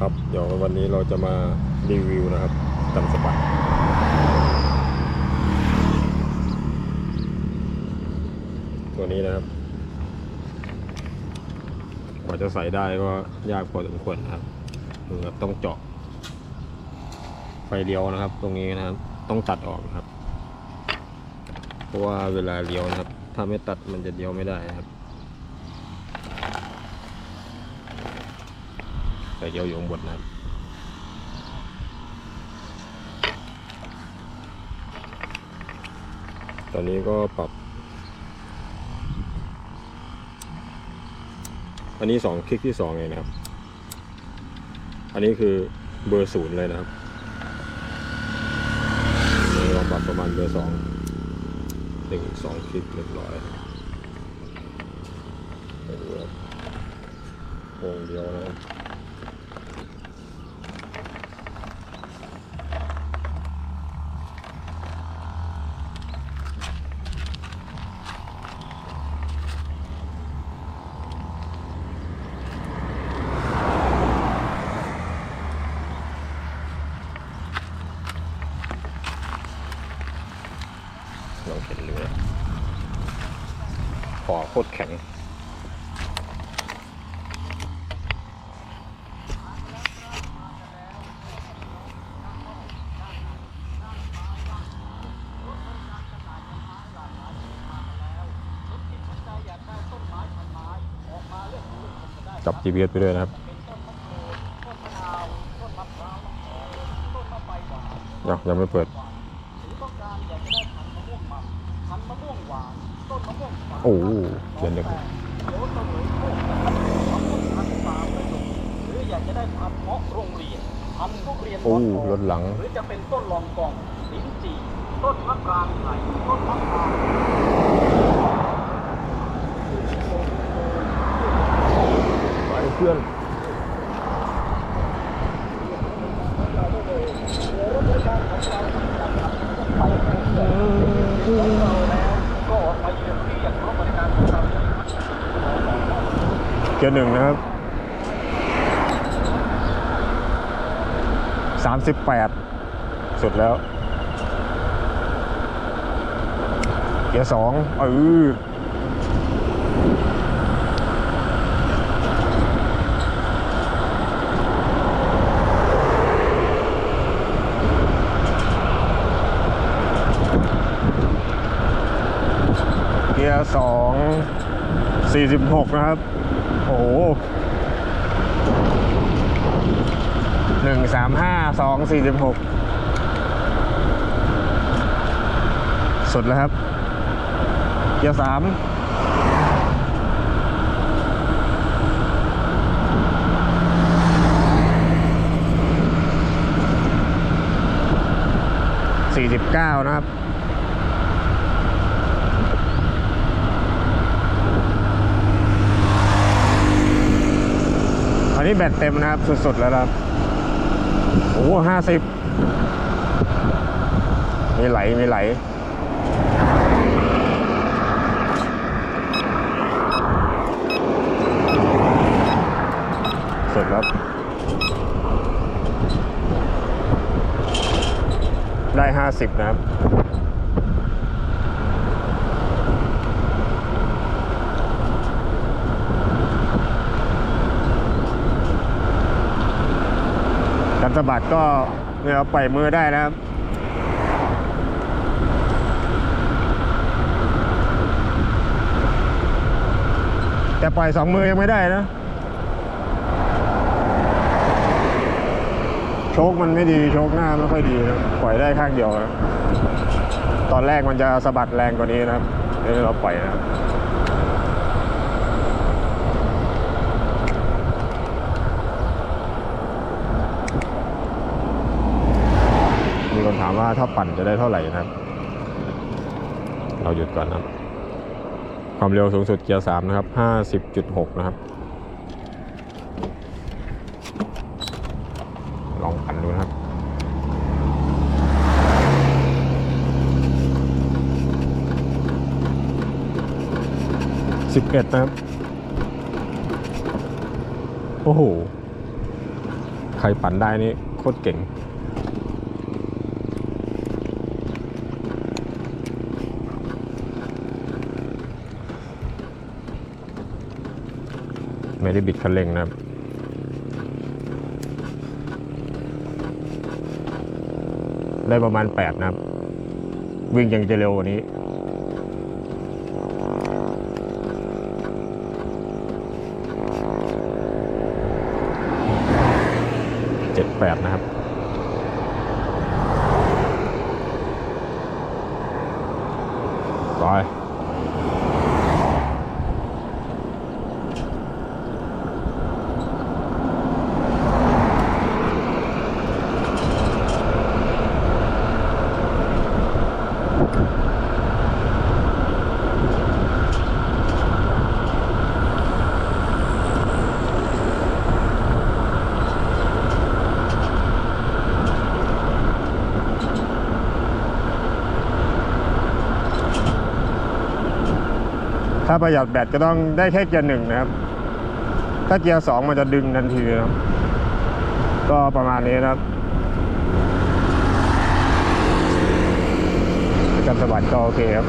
ครับเดี๋ยววันนี้เราจะมารีวิวนะครับตันสปัดตัวนี้นะครับ กว่าจะใส่ได้ก็ยากพอสมควรนะครับคือต้องเจาะ ไฟเลี้ยวนะครับ ตรงนี้นะครับ ต้องตัดออกนะครับ เพราะว่าเวลาเลี้ยวนะครับ ถ้าไม่ตัดมันจะเลี้ยวไม่ได้นะครับ ไฟเลี้ยวอยู่ข้างบนนะครับตอนนี้ก็ปรับ อันนี้สองคลิกที่สองเองนะครับ อันนี้คือเบอร์ศูนย์เลยนะครับเดี๋ยวลองปรับประมาณเบอร์สองหนึ่งสองคลิกเรียบร้อยไปดูครับวงเดียวนะครับ ลองเห็นเลยคอโค ตรแข็ง จับ GPS ไปด้วยนะครับยังยังไม่เปิดโอ้โห เดินเด็กอยากจะได้พันเงาะโรงเรียนพันทุเรียนโอ้เงาะทองรถหลัง หรือจะเป็นต้นลองกองลิ้นจี่ต้นมะปรางไผ่ต้นมะพร้าวไปเพื่อน ก็ไปเรียนเรียกรถบริการของเรา เกียร์หนึ่งนะครับสามสิบแปดสุดแล้ว เกียร์สองเออเกียร์สองสี่สิบหกนะครับ โอ้โหหนึ่งสามห้าสองสี่สิบหกสุดแล้วครับ เกียร์สามสี่สิบเก้านะครับ นี้แบตเต็มนะครับ สุดๆแล้วครับโอ้ห้าสิบมีไหล มีไหล สุดแล้วได้ห้าสิบนะครับ สะบัดก็เนี่ยปล่อยมือได้นะครับแต่ปล่อยสองมือยังไม่ได้นะ โชคมันไม่ดี โชคหน้าไม่ค่อยดีนะปล่อยได้ข้างเดียวนะตอนแรกมันจะสะบัดแรงกว่านี้นะครับนี่เราปล่อยนะครับ มีคนถามว่าถ้าปั่นจะได้เท่าไหร่นะครับ เราหยุดก่อนนะครับ ความเร็วสูงสุดเกียร์สามนะครับห้าสิบจุดหกนะครับ ลองปั่นดูนะครับสิบเอ็ดนะครับ โอ้โห ใครปั่นได้นี่โคตรเก่ง ไม่ได้บิดคันเร่งนะครับได้ประมาณ 8 นะครับ วิ่งยังจะเร็วกว่านี้ เจ็ดแปดนะครับ ไป ถ้า ประหยัดแบตก็ต้องได้แค่เกียร์หนึ่งนะครับ ถ้าเกียร์สองมันจะดึงทันทีนะครับ ก็ประมาณนี้นะครับการสวัสดก็โอเคครับ